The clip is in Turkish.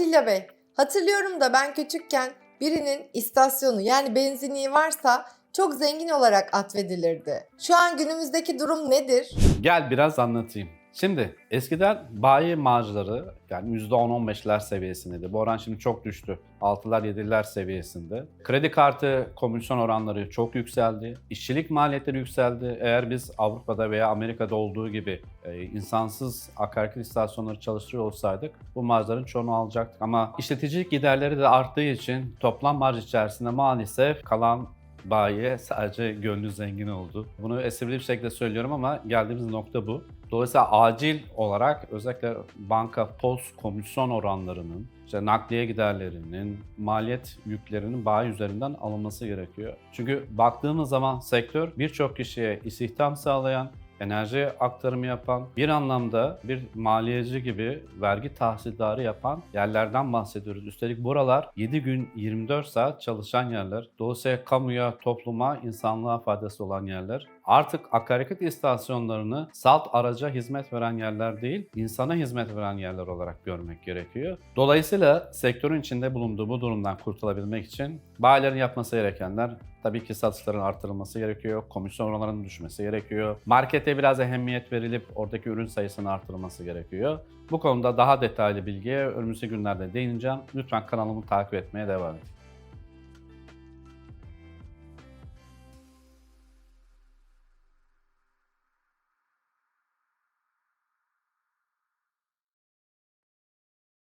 Atilla Bey, hatırlıyorum da ben küçükken birinin istasyonu yani benzinliği varsa çok zengin olarak atfedilirdi. Şu an günümüzdeki durum nedir? Gel biraz anlatayım. Şimdi eskiden bayi marjları yani %10-15'ler seviyesindeydi. Bu oran şimdi çok düştü. 6'lar 7'ler seviyesinde. Kredi kartı komisyon oranları çok yükseldi. İşçilik maliyetleri yükseldi. Eğer biz Avrupa'da veya Amerika'da olduğu gibi e, insansız akaryakıt istasyonları çalıştırıyor olsaydık bu marjların çoğunu alacaktık. Ama işleticilik giderleri de arttığı için toplam marj içerisinde maalesef kalan bayiye sadece gönlü zengin oldu. Bunu esprili bir şekilde söylüyorum ama geldiğimiz nokta bu. Dolayısıyla acil olarak özellikle banka post komisyon oranlarının, işte nakliye giderlerinin, maliyet yüklerinin bayi üzerinden alınması gerekiyor. Çünkü baktığımız zaman sektör birçok kişiye istihdam sağlayan, enerji aktarımı yapan, bir anlamda bir maliyeci gibi vergi tahsildarı yapan yerlerden bahsediyoruz. Üstelik buralar 7 gün 24 saat çalışan yerler. Dolayısıyla kamuya, topluma, insanlığa faydası olan yerler. Artık akaryakıt istasyonlarını salt araca hizmet veren yerler değil, insana hizmet veren yerler olarak görmek gerekiyor. Dolayısıyla sektörün içinde bulunduğu bu durumdan kurtulabilmek için bayilerin yapması gerekenler tabii ki satışların artırılması gerekiyor, komisyon oranlarının düşmesi gerekiyor, markete biraz ehemmiyet verilip oradaki ürün sayısının artırılması gerekiyor. Bu konuda daha detaylı bilgiye önümüzdeki günlerde değineceğim. Lütfen kanalımı takip etmeye devam edin.